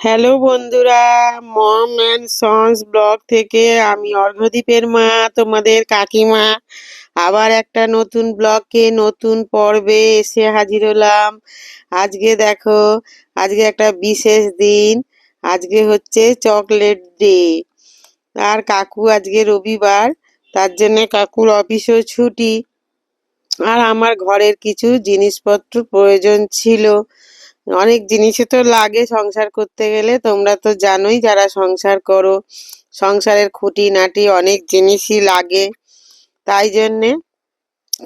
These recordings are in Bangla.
হ্যালো বন্ধুরা, মম অ্যান্ড সন্স ব্লগ থেকে আমি অর্ঘদ্বীপের মা, তোমাদের কাকিমা। আবার একটা নতুন ব্লগকে, নতুন পর্বে এসে হাজির হলাম। আজকে দেখো, আজকে একটা বিশেষ দিন। আজকে হচ্ছে চকলেট ডে। আর কাকু আজকে রবিবার, তার জন্যে কাকুর অফিসও ছুটি। আর আমার ঘরের কিছু জিনিসপত্র প্রয়োজন ছিল। অনেক জিনিসই তো লাগে সংসার করতে গেলে। তোমরা তো জানোই যারা সংসার করো, সংসারের খুঁটিনাটি অনেক জিনিসই লাগে। তাই জন্যে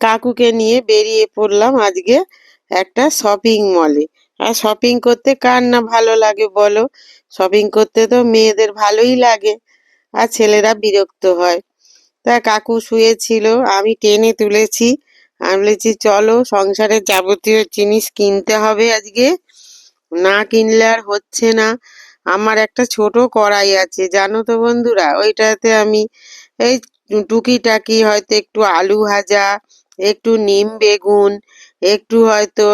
কাকুকে নিয়ে বেরিয়ে পড়লাম আজকে একটা শপিং মলে আর শপিং করতে কার না ভালো লাগে বলো? শপিং করতে তো মেয়েদের ভালোই লাগে আর ছেলেরা বিরক্ত হয়। তা কাকু শুয়েছিল, আমি টেনে তুলেছি। আমি বলেছি, চলো সংসারের যাবতীয় জিনিস কিনতে হবে আজকে। না কিনলে আর হচ্ছে না। আমার একটা ছোট কড়াই আছে, জানো তো বন্ধুরা? ওইটাতে আমি এই টুকিটাকি হয়তো একটু আলু ভাজা, একটু নিম বেগুন, একটু হয়তো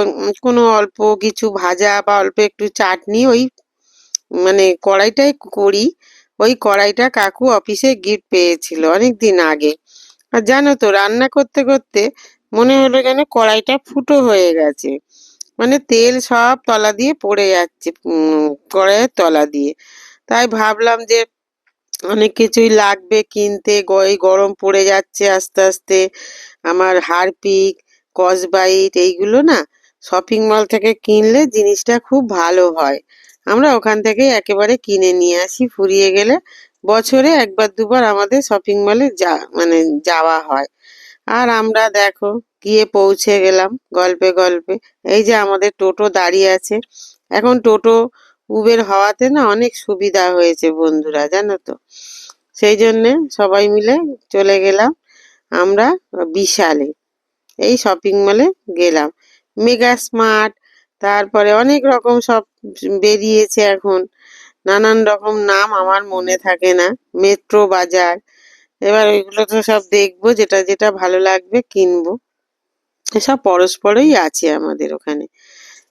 কোনো অল্প কিছু ভাজা বা অল্প একটু চাটনি ওই মানে কড়াইটাই করি। ওই কড়াইটা কাকু অফিসে গিফট পেয়েছিল অনেক দিন আগে। আর জানো তো, রান্না করতে করতে মনে হলো যেন কড়াইটা ফুটো হয়ে গেছে। মানে তেল সব তলা দিয়ে পড়ে যাচ্ছে কড়াইয়ের তলা দিয়ে। তাই ভাবলাম যে অনেক কিছুই লাগবে কিনতে এই গরম পড়ে যাচ্ছে আস্তে আস্তে। আমার হারপিক, কসবাইট এইগুলো না শপিং মল থেকে কিনলে জিনিসটা খুব ভালো হয়। আমরা ওখান থেকে একেবারে কিনে নিয়ে আসি, ফুরিয়ে গেলে বছরে একবার দুবার আমাদের শপিং মলে যা মানে যাওয়া হয়। আর আমরা দেখো গিয়ে পৌঁছে গেলাম গল্পে গল্পে। এই যে আমাদের টোটো দাঁড়িয়ে আছে। এখন টোটো উবের হওয়াতে না অনেক সুবিধা হয়েছে বন্ধুরা, জানো তো। সেই জন্যে সবাই মিলে চলে গেলাম আমরা বিশালে। এই শপিং মলে গেলাম। মেগা স্মার্ট তারপরে অনেক রকম সব বেরিয়েছে এখন। নানান রকম নাম আমার মনে থাকে না। মেট্রো বাজার এবার ওইগুলো তো সব দেখব, যেটা যেটা ভালো লাগবে কিনবো। সব পরস্পরই আছে আমাদের ওখানে।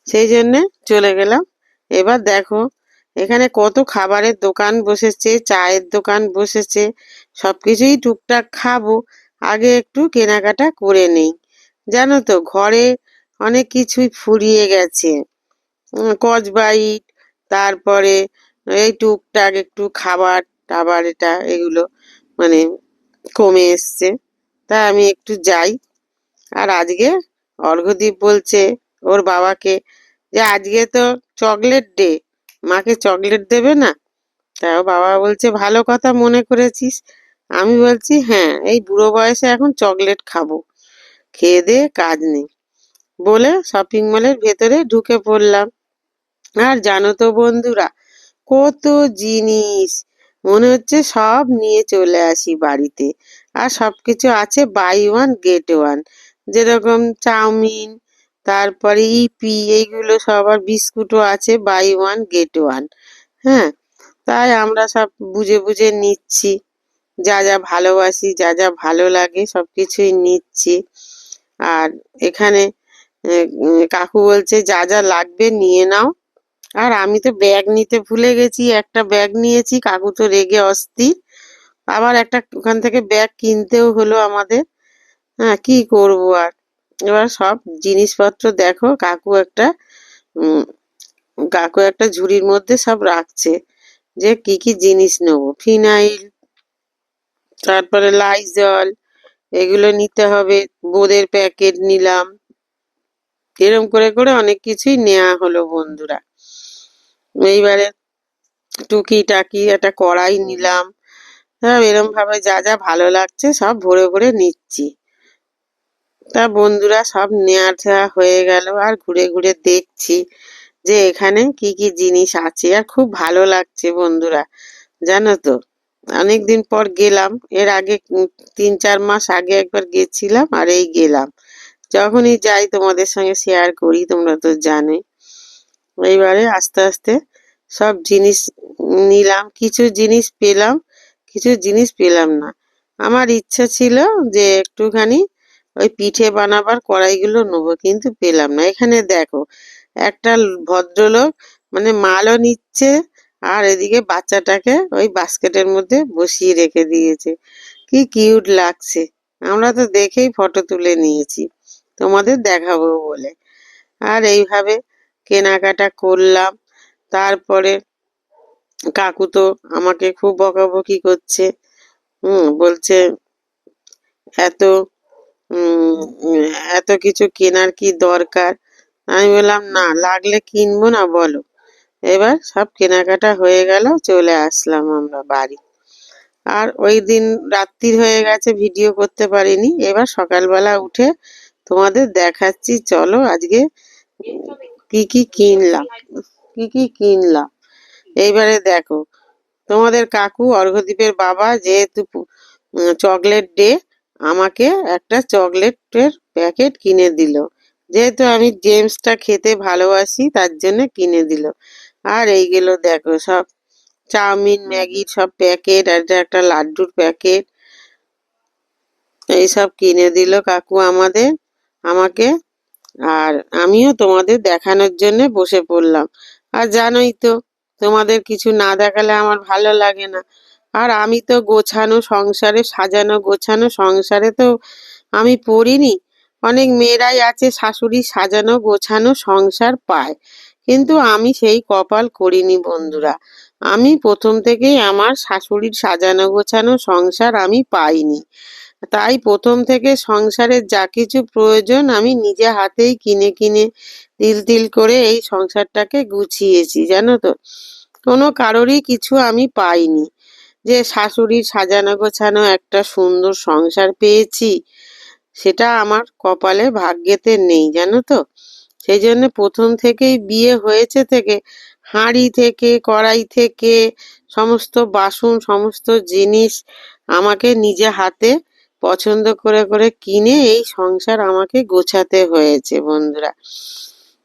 সেই জন্যে চলে গেলাম। এবার দেখো, এখানে কত খাবারের দোকান বসেছে, চায়ের দোকান বসেছে সব কিছুই টুকটাক খাব। আগে একটু কেনাকাটা করে নেই। জানো তো, ঘরে অনেক কিছুই ফুরিয়ে গেছে। কচবাইট তারপরে এই টুকটাক একটু খাবার টাবার এটা, এগুলো। মানে কমে এসছে। তা আমি একটু যাই। আর আজকে অর্ঘদ্বীপ বলছে ওর বাবাকে যে আজকে তো চকলেট ডে, মাকে চকলেট দেবে না? তাও বাবা বলছে, ভালো কথা মনে করেছিস। আমি বলছি হ্যাঁ এই বুড়ো বয়সে এখন চকলেট খাব। খেয়ে দে, কাজ নেই। বলে শপিং মলের ভেতরে ঢুকে পড়লাম। আর জানো তো বন্ধুরা, কত জিনিস মনে হচ্ছে সব নিয়ে চলে আসি বাড়িতে। আর সব কিছু আছে বাই ওয়ান গেট ওয়ান যেরকম চাউমিন, তারপরে ইপি, এইগুলো সবার বিস্কুটও আছে বাই ওয়ান গেট ওয়ান হ্যাঁ তাই আমরা সব বুঝে বুঝে নিচ্ছি। যা যা ভালোবাসি, যা যা ভালো লাগে সব কিছুই নিচ্ছি। আর এখানে কাকু বলছে, যা যা লাগবে নিয়ে নাও। আর আমি তো ব্যাগ নিতে ভুলে গেছি, একটা ব্যাগ নিয়েছি, কাকু তো রেগে অস্থির। আবার একটা ওখান থেকে ব্যাগ কিনতেও হলো আমাদের। হ্যাঁ কি করব আর? এবার সব জিনিসপত্র দেখো, কাকু একটা কাকু একটা ঝুড়ির মধ্যে সব রাখছে। যে কি কি জিনিস নেব? ফিনাইল, তারপরে লাইজল এগুলো নিতে হবে, বোদের প্যাকেট নিলাম। এরম করে করে অনেক কিছুই নেওয়া হলো বন্ধুরা। এইবারে টুকি টাকি একটা কড়াই নিলাম। হ্যাঁ এরম ভাবে যা যা ভালো লাগছে সব ভরে ভরে নিচ্ছি। তা বন্ধুরা সব নেওয়া ঠেয়া হয়ে গেল আর ঘুরে ঘুরে দেখছি যে এখানে কি কি জিনিস আছে আর খুব ভালো লাগছে বন্ধুরা, জানো তো। অনেকদিন পর গেলাম, এর আগে তিন চার মাস আগে একবার গেছিলাম আর এই গেলাম। যখনই যাই তোমাদের সঙ্গে শেয়ার করি, তোমরা তো জানোই। এইবারে আস্তে আস্তে সব জিনিস নিলাম, কিছু জিনিস পেলাম, কিছু জিনিস পেলাম না। আমার ইচ্ছা ছিল যে একটুখানি ওই পিঠে বানাবার কড়াইগুলো নেব, কিন্তু পেলাম না। এখানে দেখো, একটা ভদ্রলোক মানে মালও নিচ্ছে আর এদিকে বাচ্চাটাকে ওই বাস্কেটের মধ্যে বসিয়ে রেখে দিয়েছে। কি কিউট লাগছে। আমরা তো দেখেই ফটো তুলে নিয়েছি, তোমাদের দেখাবো বলে। আর এইভাবে কেনাকাটা করলাম। তারপরে কাকু তো আমাকে খুব বকাবকি করছে, হুম, বলছে এত এত কিছু কেনার কি দরকার? আমি বললাম, না, লাগলে কিনবো না, বলো। এবার সব কেনাকাটা হয়ে গেল, চলে আসলাম আমরা বাড়ি। আর ওই দিন রাত্রির হয়ে গেছে, ভিডিও করতে পারিনি। এবার সকালবেলা উঠে তোমাদের দেখাচ্ছি, চলো আজকে কি কি কিনলাম। কি কি কিনলাম? এইবারে দেখো, তোমাদের কাকু অর্ঘদ্বীপের বাবা যেহেতু চকলেট ডে, আমাকে একটা চকলেটের প্যাকেট কিনে দিল। যেহেতু আমি জেমসটা খেতে ভালোবাসি, তার জন্য কিনে দিল। আর এইগুলো দেখো সব চাউমিন ম্যাগির সব প্যাকেট, আর একটা লাড্ডুর প্যাকেট, এইসব কিনে দিল কাকু আমাদের, আমাকে, আর আমিও তোমাদের দেখানোর জন্য বসে পড়লাম। আর জানোই তো, তোমাদের কিছু না দেখালে আমার ভালো লাগে না। আর আমি তো গোছানো সংসারে, সাজানো গোছানো সংসারে তো আমি পড়িনি। অনেক মেয়েরাই আছে শাশুড়ি সাজানো গোছানো সংসার পায়। কিন্তু আমি সেই কপাল করিনি বন্ধুরা। আমি প্রথম থেকেই আমার শাশুড়ির সাজানো গোছানো সংসার আমি পাইনি। তাই প্রথম থেকে সংসারের যা কিছু প্রয়োজন আমি নিজে হাতেই কিনে কিনে তিল তিল করে এই সংসারটাকে গুছিয়েছি, জানো তো। কোনো কারোরই কিছু আমি পাইনি। যে শাশুড়ির সাজানো গোছানো একটা সুন্দর সংসার পেয়েছি, সেটা আমার কপালে ভাগ্যেতে নেই, জানো তো। সেই জন্য প্রথম থেকেই বিয়ে হয়েছে থেকে, হাঁড়ি থেকে, কড়াই থেকে, সমস্ত বাসন, সমস্ত জিনিস আমাকে নিজে হাতে পছন্দ করে করে কিনে এই সংসার আমাকে গোছাতে হয়েছে বন্ধুরা।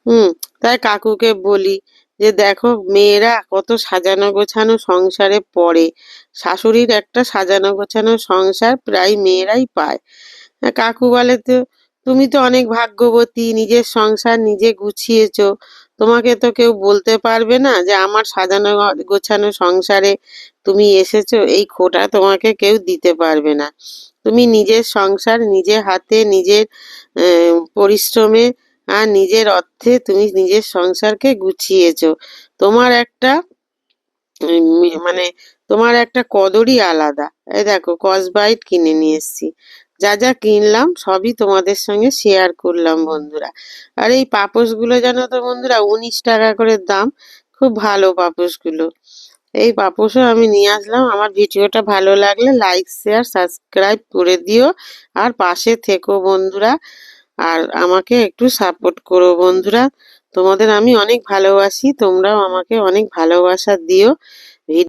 হুম, তাই কাকুকে বলি যে দেখো মেয়েরা কত সাজানো গোছানো সংসারে পড়ে। শাশুড়ির একটা সাজানো গোছানো সংসার প্রায় মেয়েরাই পায়। কাকু বলে তো, তুমি তো অনেক ভাগ্যবতী, নিজের সংসার নিজে গুছিয়েছ। তোমাকে তো কেউ বলতে পারবে না যে আমার সাজানো গোছানো সংসারে তুমি এসেছ, এই খোটা তোমাকে কেউ দিতে পারবে না। তুমি নিজের সংসার, নিজের হাতে, নিজের পরিশ্রমে আর নিজের অর্থে তুমি নিজের সংসারকে গুছিয়েছো। তোমার একটা মানে তোমার একটা কদরই আলাদা। এই দেখো, কসবাইট কিনে নিয়ে এসছি। যা যা কিনলাম সবই তোমাদের সঙ্গে শেয়ার করলাম বন্ধুরা। আর এই পাপোশগুলো জানো তো বন্ধুরা, উনিশ টাকা করে দাম। খুব ভালো পাপোশগুলো। এই পাপোশও আমি নিয়ে আসলাম। আমার ভিডিওটা ভালো লাগলে লাইক শেয়ার সাবস্ক্রাইব করে দিও। আর পাশে থেকো বন্ধুরা। আর আমাকে একটু সাপোর্ট করো বন্ধুরা। তোমাদের আমি অনেক ভালোবাসি। তোমরাও আমাকে অনেক ভালোবাসা দিও।